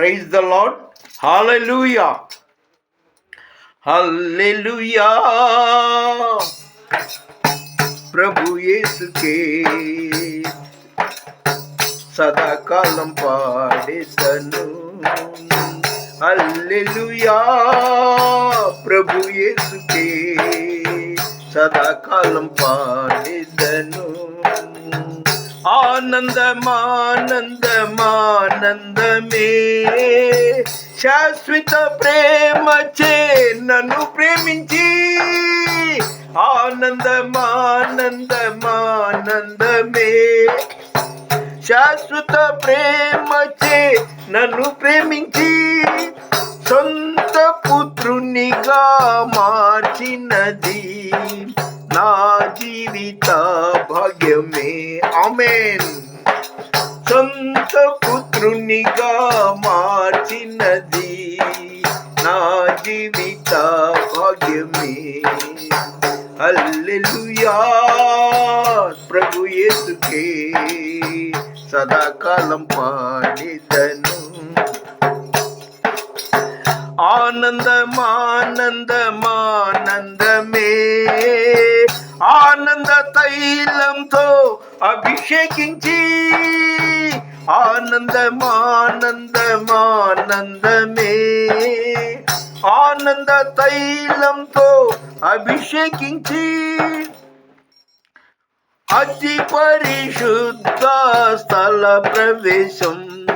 Praise the Lord హాలూయా hallelujah ప్రభు యేసుకే. సదాకాలం పాడేతను హల్లెలూయా ప్రభు యేసుకే. సదాకాలం పాడేదను. ఆనందమానందమానందమే. శాశ్వత ప్రేమ చే నన్ను ప్రేమించి ఆనందమానందమానందమే. శాశ్వత ప్రేమ చే నన్ను ప్రేమించి సొంత పుత్రునిగా మార్చినది. జీవిత భాగ్యమే ఆమెన్ సొంత పుత్రునిగా మార్చినది నా జీవిత భాగ్యమే హల్లెలూయా ప్రభు యేసుకే సదాకాలం పాడేదను ఆనందమానందమానందమే ఆనంద తైలంతో అభిషేకించి ఆనందమానందమానందమే. ఆనంద తైలంతో అభిషేకించి అతి పరిశుద్ధ స్థల ప్రవేశం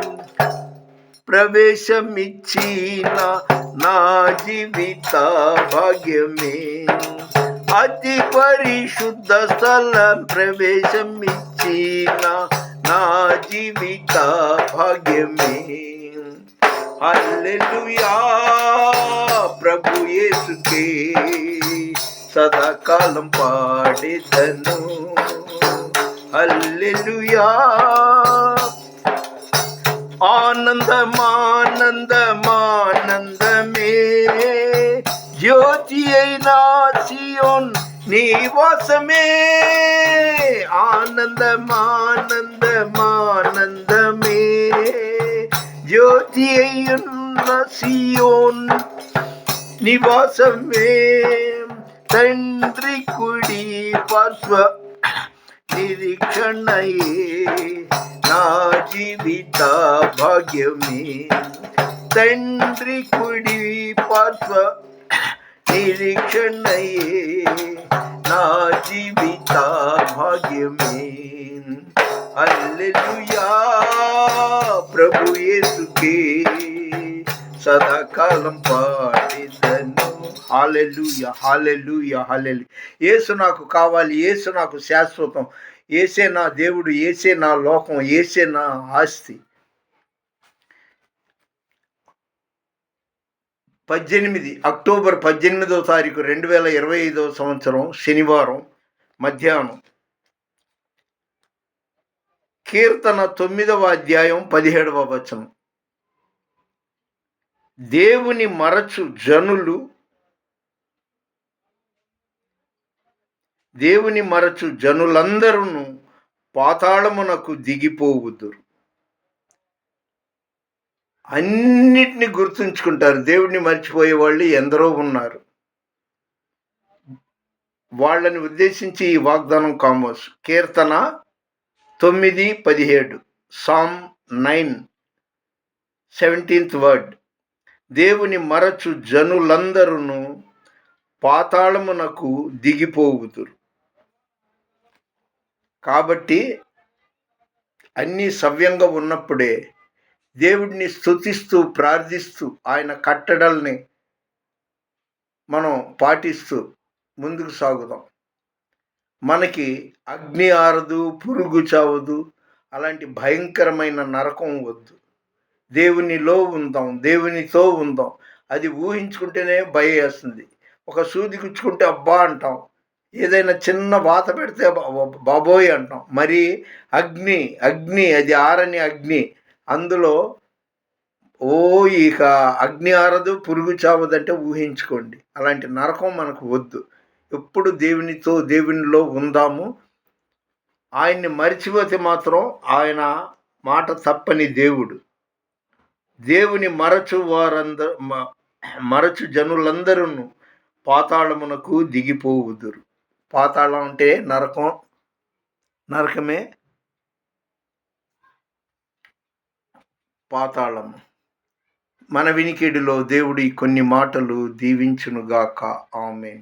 ప్రవేశమిచ్చిన నా జీవిత భాగ్యమే. అతి పరిశుద్ధ స్థలం ప్రవేశం ఇచ్చిన నా జీవిత భాగ్యమే. అల్లెలుయా ప్రభు యేసుకే సదాకాలం పాడేదను. అల్లెలుయా ఆనందమానందమానందమే. జ్యోతి అయినా సియోన్ నివాసమే ఆనందమానందమానందమే జ్యోతి అయ్యున్న సియోన్ నివాసమే తండ్రి కుడి పార్శ్వ నిరీక్షణయే నా జీవిత భాగ్యమే తండ్రి కుడి పార్శ్వ నిరీక్షణయే నా జీవిత భాగ్యమే అల్లెలుయా ప్రభు యేసుకే సదాకాలం పాడేదను. Hallelujah hallelujah హాలెలు. ఏసు నాకు కావాలి ఏసు నాకు శాశ్వతం. ఏసే నా దేవుడు ఏసే నా లోకం ఏసే నా ఆస్తి. పద్దెనిమిది అక్టోబర్ పద్దెనిమిదవ తారీఖు రెండు వేల ఇరవై ఐదవ సంవత్సరం శనివారం మధ్యాహ్నం. కీర్తన తొమ్మిదవ అధ్యాయం పదిహేడవ వచనం. దేవుని మరచు జనులు దేవుని మరచు జనులందరూ పాతాళమునకు దిగిపోవుదురు. అన్నిటిని గుర్తుంచుకుంటారు. దేవుడిని మర్చిపోయే వాళ్ళు ఎందరో ఉన్నారు. వాళ్ళని ఉద్దేశించి ఈ వాగ్దానం కామోస్. కీర్తన తొమ్మిది పదిహేడు. Psalm nine seventeenth word. దేవుని మరచు జనులందరూ పాతాళమునకు దిగిపోగుతురు కాబట్టి అన్నీ సవ్యంగా ఉన్నప్పుడే దేవుడిని స్తుతిస్తూ ప్రార్థిస్తూ ఆయన కట్టడల్ని మనం పాటిస్తూ ముందుకు సాగుదాం. మనకి అగ్ని ఆరదు పురుగు చావదు అలాంటి భయంకరమైన నరకం వద్దు. దేవునిలో ఉందాం దేవునితో ఉందాం. అది ఊహించుకుంటేనే భయం వేస్తుంది. ఒక సూది గుచ్చుకుంటే అబ్బా అంటాం. ఏదైనా చిన్న వాత పెడితే బాబోయ్ అంటాం. మరి అగ్ని అగ్ని అది ఆరని అగ్ని అందులో ఓ ఇక అగ్ని ఆరదు పురుగు చావదంటే ఊహించుకోండి. అలాంటి నరకం మనకు వద్దు. ఎప్పుడు దేవునితో దేవునిలో ఉందాము. ఆయన్ని మరిచిపోతే మాత్రం ఆయన మాట తప్పని దేవుడు. దేవుని మరచు వారందరు మరచు జనులందరూ పాతాళమునకు దిగిపోవుదురు. పాతాళం అంటే నరకం నరకమే. పాతాళము మన వినికిడిలో దేవుడి కొన్ని మాటలు దీవించునుగాక. ఆమె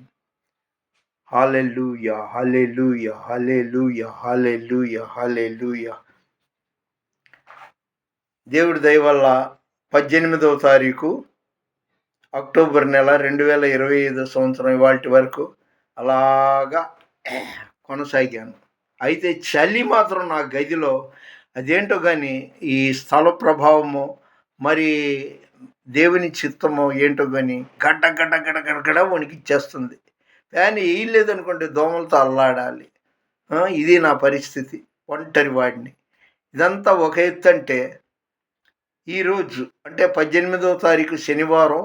hallelujah hallelujah hallelujah hallelujah hallelujah దేవుడి దయ వల్ల పద్దెనిమిదవ తారీఖు అక్టోబర్ నెల రెండు వేల ఇరవై ఐదో సంవత్సరం ఇవాటి వరకు అలాగా కొనసాగాను. అయితే చలి మాత్రం నా గదిలో అదేంటో కానీ ఈ స్థల ప్రభావము మరి దేవుని చిత్తము ఏంటో కానీ గడ్డ గడ్డ గడ గడగడ వణికిచ్చేస్తుంది. ఫ్యాన్ వేయలేదనుకోండి దోమలతో అల్లాడాలి. ఇది నా పరిస్థితి ఒంటరి వాడిని. ఇదంతా ఒక ఎత్తు అంటే ఈరోజు అంటే పద్దెనిమిదవ తారీఖు శనివారం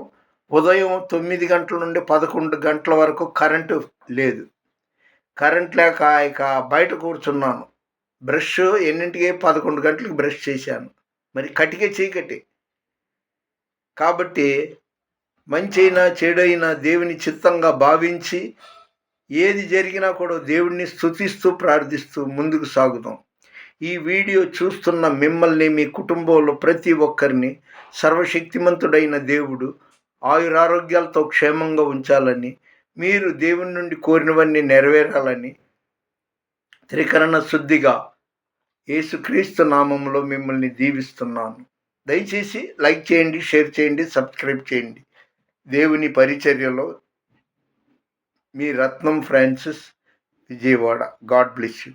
ఉదయం తొమ్మిది గంటల నుండి పదకొండు గంటల వరకు కరెంటు లేదు. కరెంట్ లేక ఇక బయట కూర్చున్నాను. బ్రష్ ఎన్నింటికి పదకొండు గంటలకు బ్రష్ చేశాను. మరి కటికే చీకటి. కాబట్టి మంచైనా చెడైనా దేవుని చిత్తంగా భావించి ఏది జరిగినా కూడా దేవుడిని స్థుతిస్తూ ప్రార్థిస్తూ ముందుకు సాగుదాం. ఈ వీడియో చూస్తున్న మిమ్మల్ని మీ కుటుంబంలో ప్రతి ఒక్కరిని సర్వశక్తిమంతుడైన దేవుడు ఆయురారోగ్యాలతో క్షేమంగా ఉంచాలని మీరు దేవుని నుండి కోరినవన్నీ నెరవేరాలని త్రికరణ శుద్ధిగా యేసుక్రీస్తు నామంలో మిమ్మల్ని దీవిస్తున్నాను. దయచేసి లైక్ చేయండి షేర్ చేయండి సబ్స్క్రైబ్ చేయండి. దేవుని పరిచర్యలో మీ Ratnam Francis Vijayawada. God bless you.